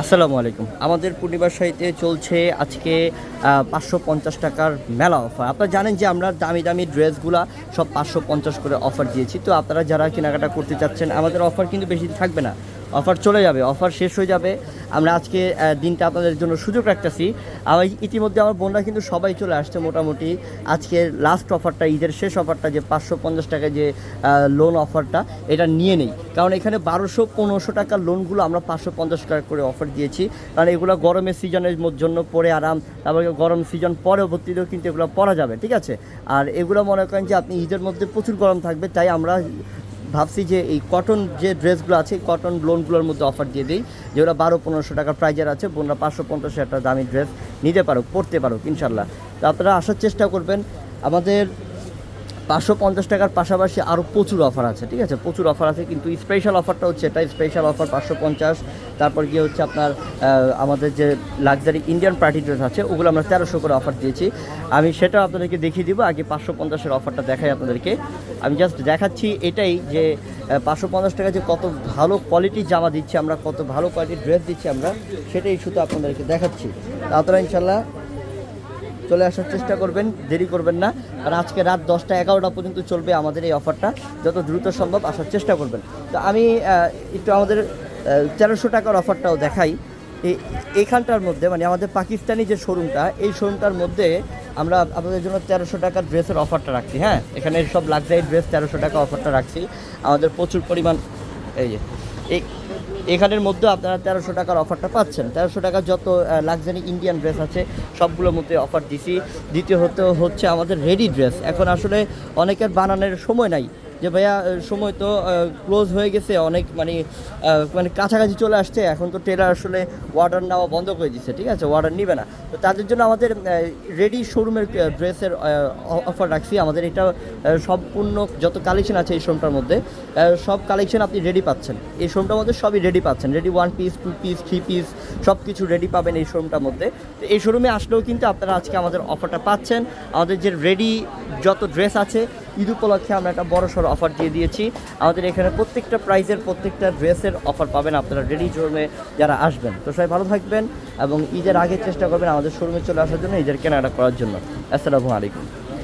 আসসালামু আলাইকুম। আমাদের পূর্ণিমার সাহিত্যে চলছে আজকে পাঁচশো পঞ্চাশ টাকার মেলা অফার আপনারা জানেন যে আমরা দামি দামি ড্রেসগুলা সব পাঁচশো পঞ্চাশ করে অফার দিয়েছি। তো আপনারা যারা কেনাকাটা করতে চাচ্ছেন, আমাদের অফার কিন্তু বেশি থাকবে না। অফার চলে যাবে অফার শেষ হয়ে যাবে। আমরা আজকে দিনটা আপনাদের জন্য সুযোগ রাখতেছি। আমার ইতিমধ্যে আমার বোনরা কিন্তু সবাই চলে আসছে মোটামুটি। আজকে লাস্ট অফারটা ঈদের শেষ অফারটা যে পাঁচশো পঞ্চাশ টাকা যে লোন অফারটা এটা নিয়ে নেই। কারণ এখানে বারোশো পনেরোশো টাকার লোনগুলো আমরা পাঁচশো পঞ্চাশ টাকা করে অফার দিয়েছি। কারণ এগুলো গরমের সিজনের জন্য পরে আরাম, তারপরে গরম সিজন পরবর্তীতেও কিন্তু এগুলো পরা যাবে, ঠিক আছে? আর এগুলো মনে করেন যে আপনি ঈদের মধ্যে প্রচুর গরম থাকবে, তাই আমরা ভাবছি যে এই কটন যে ড্রেসগুলো আছে কটন লোনগুলোর মধ্যে অফার দিয়ে দিই যেগুলো বারো, পনেরোশো টাকার প্রাইজের আছে, বোনরা পাঁচশো, পঞ্চাশ একটা দামি ড্রেস নিতে পারো পরতে পারো ইনশাল্লাহ তো আপনারা আসার চেষ্টা করবেন। আমাদের পাঁচশো পঞ্চাশ টাকার পাশাপাশি আরও প্রচুর অফার আছে, ঠিক আছে? প্রচুর অফার আছে, কিন্তু স্পেশাল অফারটা হচ্ছে এটা স্পেশাল অফার পাঁচশো পঞ্চাশ। তারপর গিয়ে হচ্ছে আপনার আমাদের যে লাক্সারি ইন্ডিয়ান পার্টি ড্রেস আছে, ওগুলো আমরা তেরোশো করে অফার দিয়েছি। আমি সেটা আপনাদেরকে দেখিয়ে দিব, আগে পাঁচশো পঞ্চাশের অফারটা দেখাই আপনাদেরকে। আমি জাস্ট দেখাচ্ছি এটাই যে পাঁচশো পঞ্চাশ টাকা যে কত ভালো কোয়ালিটির জামা দিচ্ছি আমরা, কত ভালো কোয়ালিটির ড্রেস দিচ্ছি আমরা, সেটাই শুধু আপনাদেরকে দেখাচ্ছি। তা আপনারা ইনশাল্লাহ চলে আসার চেষ্টা করবেন, দেরি করবেন না। আর আজকে রাত দশটা এগারোটা পর্যন্ত চলবে আমাদের এই অফারটা। যত দ্রুত সম্ভব আসার চেষ্টা করবেন। তো আমি একটু আমাদের তেরোশো টাকার অফারটাও দেখাই। এই এইখানটার মধ্যে মানে আমাদের পাকিস্তানি যে শোরুমটা, এই শোরুমটার মধ্যে আমরা আপনাদের জন্য তেরোশো টাকার ড্রেসের অফারটা রাখছি। হ্যাঁ এখানে সব লাগজারি ড্রেস তেরোশো টাকা অফারটা রাখছি। আমাদের প্রচুর পরিমাণ, এই যে, এই এখানের মধ্যে আপনারা তেরোশো টাকার অফারটা পাচ্ছেন। তেরোশো টাকার যত লাক্সারি ইন্ডিয়ান ড্রেস আছে, সবগুলোর মধ্যে অফার দিছি। দ্বিতীয় হতে হচ্ছে আমাদের রেডি ড্রেস এখন আসলে অনেকের বানানোর সময় নাই। যে ভাইয়া সময় তো ক্লোজ হয়ে গেছে, অনেক মানে মানে কাছাকাছি চলে আসছে, এখন তো টেলার আসলে অর্ডার নেওয়া বন্ধ করে দিচ্ছে ঠিক আছে? অর্ডার নিবে না। তো তাদের জন্য আমাদের রেডি শোরুমের ড্রেসের অফার রাখছি। আমাদের এটা সম্পূর্ণ যত কালেকশন আছে এই শোরুমটার মধ্যে সব কালেকশন আপনি রেডি পাচ্ছেন। এই শোরুমটার মধ্যে সবই রেডি পাচ্ছেন। Ready one piece two piece three piece সব কিছু রেডি পাবেন এই শোরুমটার মধ্যে। তো এই শোরুমে আসলেও কিন্তু আপনারা আজকে আমাদের অফারটা পাচ্ছেন। আমাদের যে রেডি যত ড্রেস আছে ঈদ উপলক্ষে আমরা একটা বড় সড়ো অফার দিয়ে দিয়েছি। আমাদের এখানে প্রত্যেকটা প্রাইজের প্রত্যেকটা ড্রেসের অফার পাবেন আপনারা রেডি শোরুমে যারা আসবেন। তো সবাই ভালো থাকবেন এবং ঈদের আগে চেষ্টা করবেন আমাদের শোরুমে চলে আসার জন্য, ঈদের কেনাকাটা করার জন্য। আসসালামু আলাইকুম।